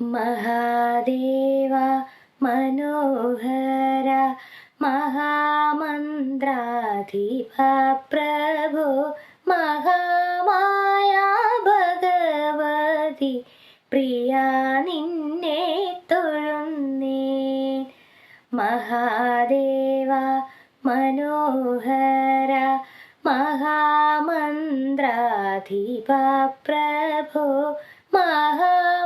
മഹാദേവ മനോഹര മഹാമന്ത്രാധിപ പ്രഭു മഹാമായ ഭഗവതി പ്രിയ നിന്നെ തൊഴുന്നേ. മഹാദേവ മനോഹര മഹാമന്ത്രാധിപ പ്രഭു മഹാമായ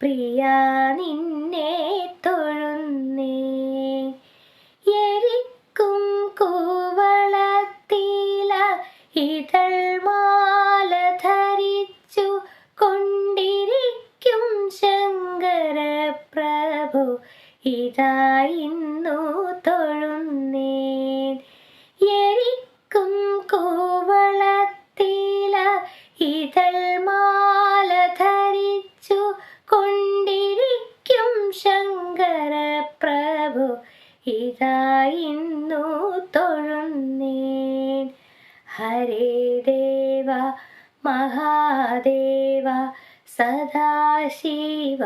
പ്രിയ നിന്നെ തൊഴുന്നേ. എരിക്കും കൂവളത്തില ഇതൾ മാല ധരിച്ചു കൊണ്ടിരിക്കും ശങ്കര പ്രഭു ഇതാ ഇന്നു തൊഴുന്നേ. എരിക്കും കൂവളത്തില ഇതൾ ഇതാ ഇന്നു തൊഴുന്നേൻ. ഹരേ ദേവ മഹാദേവ സദാശിവ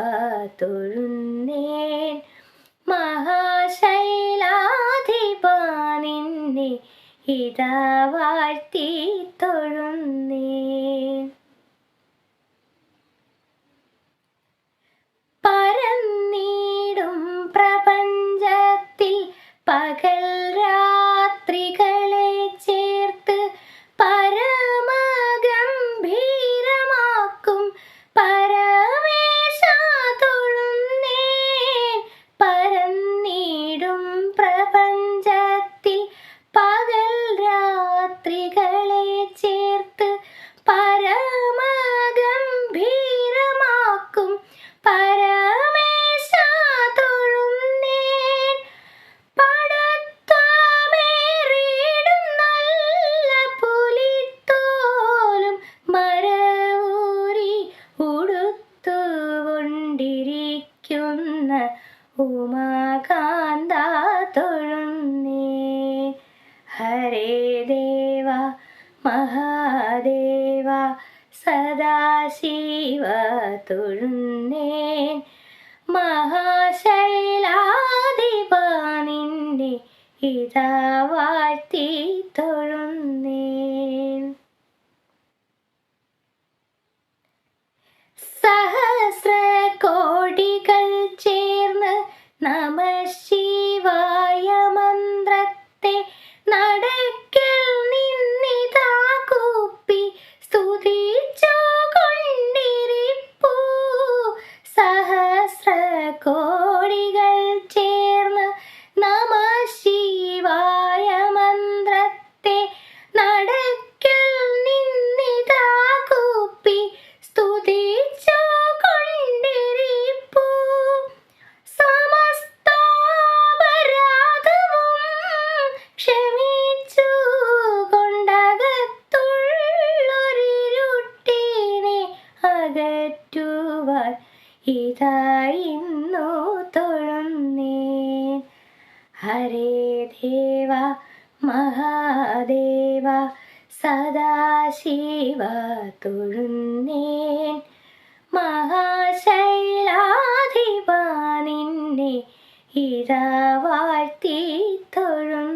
തൊഴുന്നേൻ. മഹാശൈലാധിപ നിന്നെ ഇതാ വാഴ്ത്തി പകൽ ഉമാകാന്ത തൊഴുന്നേ. ഹരേ ദേവ മഹാദേവ സദാശിവ തൊഴുന്നേ. മഹാശൈലാധിപ ഇതാ വാഴ്ത്തി തൊഴുന്നേ. സഹസ്ര കോടികൾ ചേർന്ന് Namah അകറ്റുവാൻ ഇതായിന്നു തൊഴുന്നേൻ ഹരേ ദേവ മഹാദേവ സദാശിവ തൊഴുന്നേൻ മഹാശൈലാധിപ നിന്നെ ഇതാ വാഴ്ത്തി തൊഴുന്നേൻ